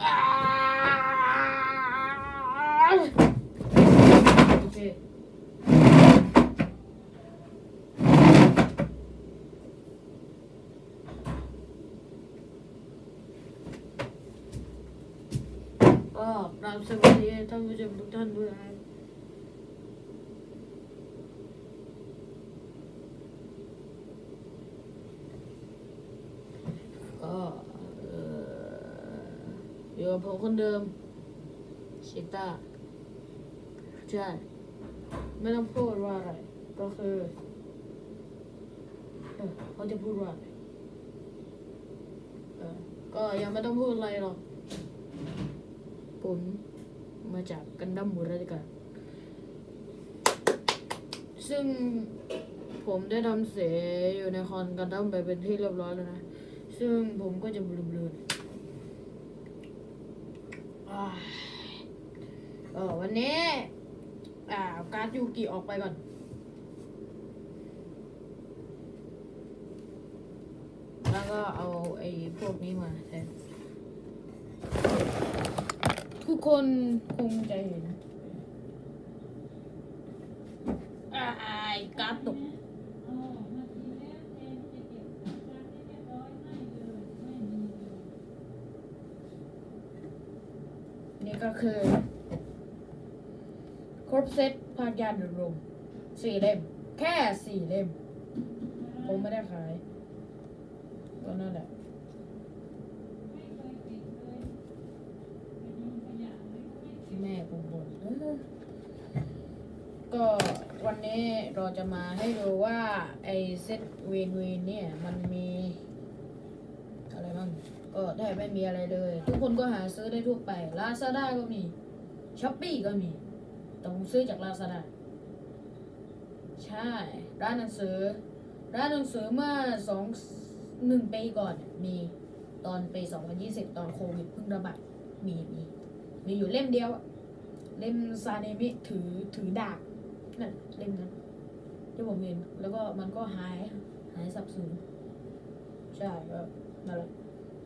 อ่าโอเคก็กราบสวัสดีท่ อยู่กับผมคนเดิมชิต้าใช่ไม่ต้องพูดว่าอะไรก็คือเออเขาจะพูดว่าอะไรเออก็ยังไม่ต้องพูดอะไรหรอกผมมาจากกันดั้มบุรีกันซึ่งผมได้ทำเสอยู่ในคอนกันดั้มไปเป็นที่เรียบร้อยแล้วนะ ซึ่งผมก็จะบลูๆอ่า เออวันนี้ อ่า การยูกิออกไปก่อนแล้วก็เอาไอ้พวกนี้มาแทนทุกคนคงจะเห็นอ่าไอ้การตก นี่ ก็คือครบเซตพายานรวมสี่เล่ม แค่สี่เล่ม ผมไม่ได้ขายก็นั่นแหละแม่ผมบ่นก็วันนี้เราจะมาให้ดูว่า ไอเซตเวนเวนเนี่ย มันมี ก็แทบไม่มีอะไรเลย ทุกคนก็หาซื้อได้ทั่วไป Lazada ก็มี Shopee ก็มีต้องซื้อจาก Lazada ใช่ ร้านหนังสือ ร้านหนังสือเมื่อสองหนึ่งปีก่อนเนี่ยมีตองพันปี2020ตอนโควิดเพิ่งระบาดมีมีมีอยู่เล่มเดียว เล่มซาเนมิถือถือดาบนั่นเล่มนั้นที่ผมเห็นแล้วก็มันก็หายหายสับสนใช่ก็นั่นแหละ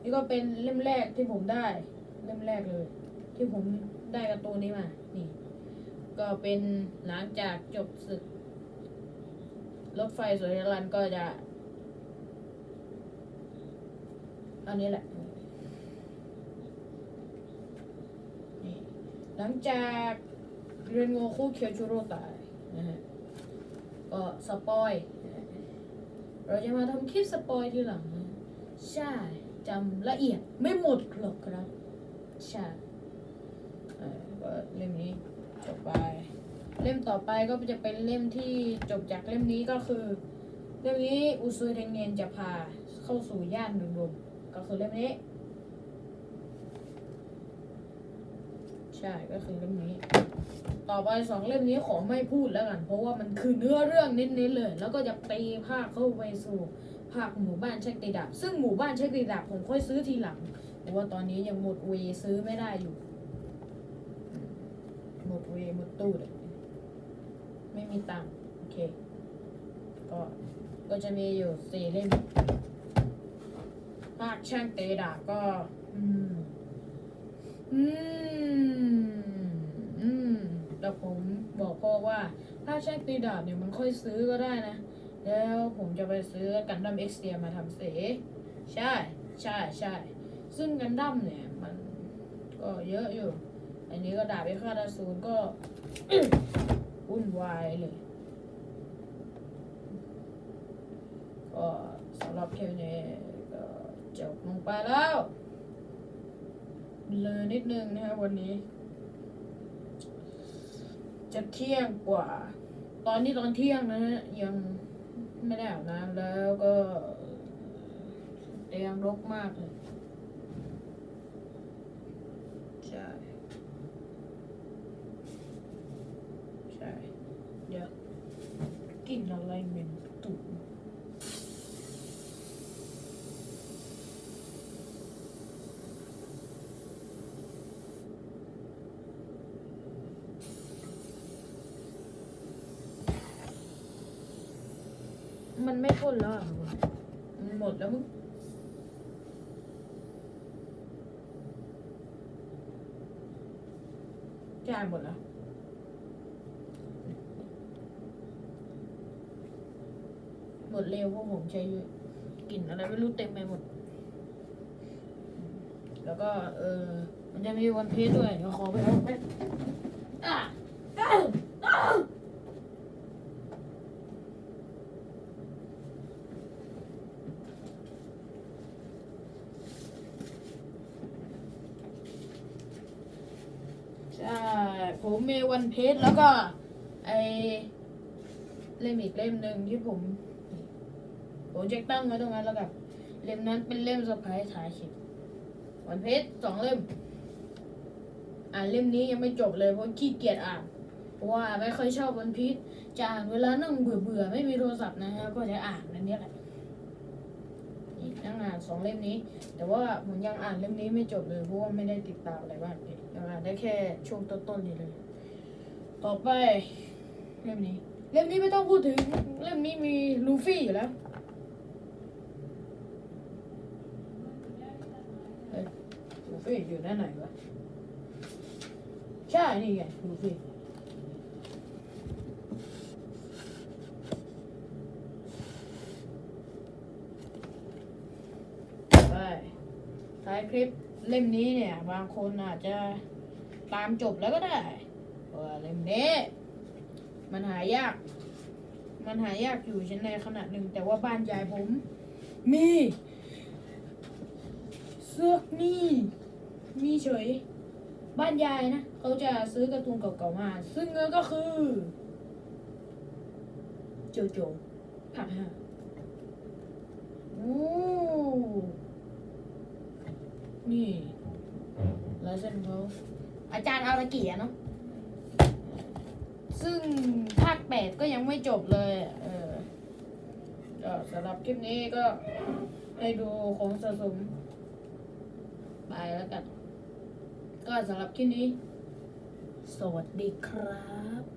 นี่ก็เป็นเล่มแรกที่ผมได้ เล่มแรกเลย ที่ผมได้การ์ตูนนี้มา นี่ ก็เป็นหลังจากจบศึก รถไฟสวนรันก็จะ อันนี้แหละนี่หลังจากเรียนโงคุเคียวชูโรตายนะฮะก็สปอย เราจะมาทำคลิปสปอยทีหลังนะใช่ จำละเอียดไม่หมดหรอกครับใช่เอ่อก็เล่มนี้จบไป เล่มต่อไปก็จะเป็นเล่มที่จบจากเล่มนี้ก็คือ เล่มนี้อุซุยเทงเนียนจะพาเข้าสู่ย่านดุดมก็คือเล่มนี้ ใช่ก็คือเล่มนี้ ต่อไปสองเล่มนี้ขอไม่พูดแล้วกัน เพราะว่ามันคือเนื้อเรื่องเน้นๆเลย แล้วก็จะตีภาคเข้าไปสู่ ภาคหมู่บ้านเช็คตีดาบซึ่งหมู่บ้านเช็คตีดาบผมค่อยซื้อทีหลังเพราะว่าตอนนี้ยังหมดเวซื้อไม่ได้อยู่ หมดเวหมดตู้เลยไม่มีตังค์โอเค ก็ก็จะมีอยู่สี่เล่มภาคช่างเตดาบก็ อืม อืม อืม แต่ผมบอกพ่อว่า ถ้าใช้ตีดาบเนี่ยมันค่อยซื้อก็ได้นะ แล้วผมจะไปซื้อกันดั้มเอ็กซ์เตียมาทำเสใช่ใช่ใช่ซึ่งกันดั้มเนี่ย มันก็เยอะอยู่ อันนี้ก็ดาบไอ้ค่าดาซูนก็วุ่นวายเลย ก็สำหรับเคลนี้ก็จบลงไปแล้วเลยนิดนึงนะครับวันนี้ จะเที่ยงกว่า ตอนนี้ตอนเที่ยงนะฮะยัง ไม่ได้อาบน้ำแล้วก็เตียงรกมากเลยใช่ใช่เดี๋ยวกลินอะไรเหม็นตุ่ มันไม่พ่นแล้วอะมันหมดแล้วมึงจ่ายหมดแล้วหมดเร็วเพราะผมใช้กลิ่นอะไรไม่รู้เต็มไปหมด แล้วก็เออมันจะมีวันเพีชด้วยเดี๋ยวขอไปเอาไปอะอะ ใช่ผมมีวันพีชแล้วก็ไอเล่มอีกเล่มหนึ่งที่ผมผมจะตั้งไว้ตรงนั้นแล้วกันเล่มนั้นเป็นเล่มสะพายถ่ายคลิปวันเพชรสองเล่ม อ่านเล่มนี้ยังไม่จบเลยเพราะขี้เกียจอ่านเพราะว่าไม่ค่อยชอบวันพีชจะอ่านเวลานั่งเบื่อเบื่อไม่มีโทรศัพท์นะฮะก็จะอ่านอันเนี้ยแหละ อีกนั่งอ่านสองเล่มนี้ แต่ว่าผมยังอ่านเล่มนี้ไม่จบเลยเพราะว่าไม่ได้ติดตามอะไรบ้างเลยยังอ่านได้แค่ช่วงต้นๆนี่เลย ต่อไปเล่มนี้ เล่มนี้ไม่ต้องพูดถึงเล่มนี้มีลูฟี่อยู่แล้วลูฟี่อยู่ด้านไหนวะใช่นี่ไงลูฟี่ ไป ท้ายคลิปเล่มนี้เนี่ย บางคนอาจจะตามจบแล้วก็ได้เพราะว่าเล่มนี้ มันหายาก มันหายากอยู่ชั้นในขนาดหนึ่ง แต่ว่าบ้านยายผม มีเสื้อกนี่ มีเฉย บ้านยายนะเขาจะซื้อการ์ตูนเก่าๆมา ซึ่งเงินก็คือ โจโจภาคห้าโอ้ นี่ลายเส้นเขาอาจารย์อารากิอะเนาะซึ่งภาคแปดก็ยังไม่จบเลยอะเออก็สำหรับคลิปนี้ก็ให้ดูของสะสมไปแล้วกัน ก็สำหรับคลิปนี้ สวัสดีครับ